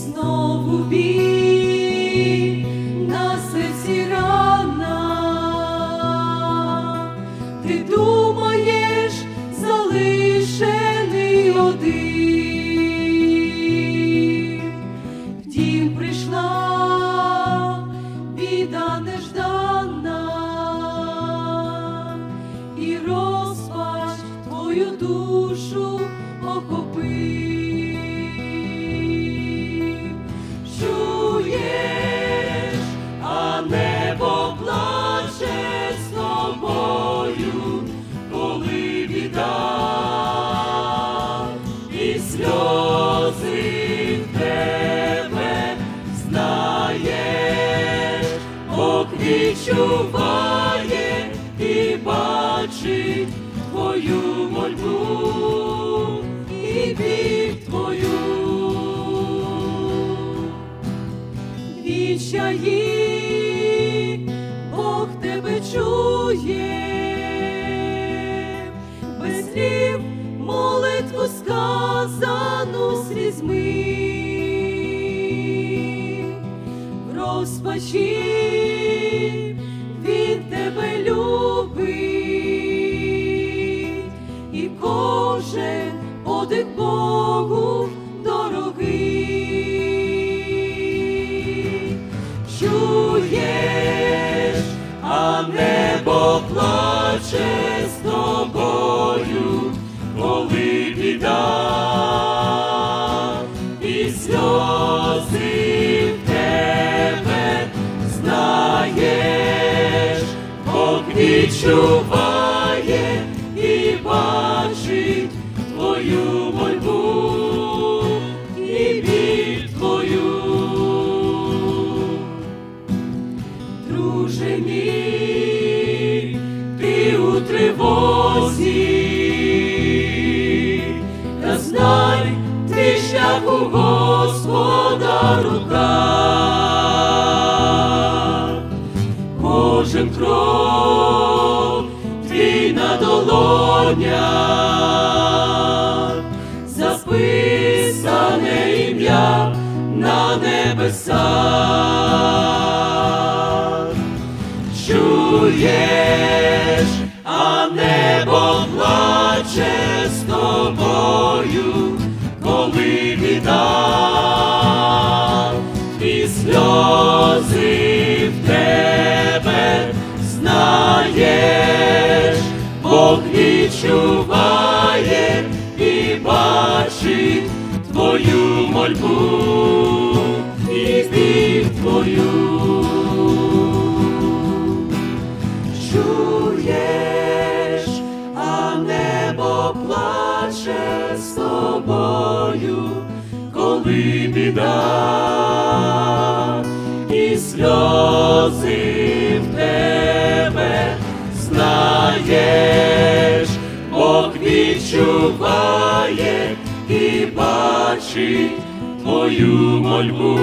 знову біль. Сльози в тебе знаєш, Бог і бачить твою мольбу і біль твою. Відчаї, розпачі він тебе любить, і кожен подих Богу знаєш, Бог відчуває і бачить твою мольбу і біль твою. Друже мій, ти у тривозі, та знай, твій шлях у Господа руках, кожен крок твій на долонях, записане ім'я на небесах. Чуєш, а небо плаче з тобою, відчуває і бачить твою мольбу і біль твою. Чуєш, а небо плаче з тобою, коли біда і сльози в тебе знаєш, Бог відчуває і бачить твою мольбу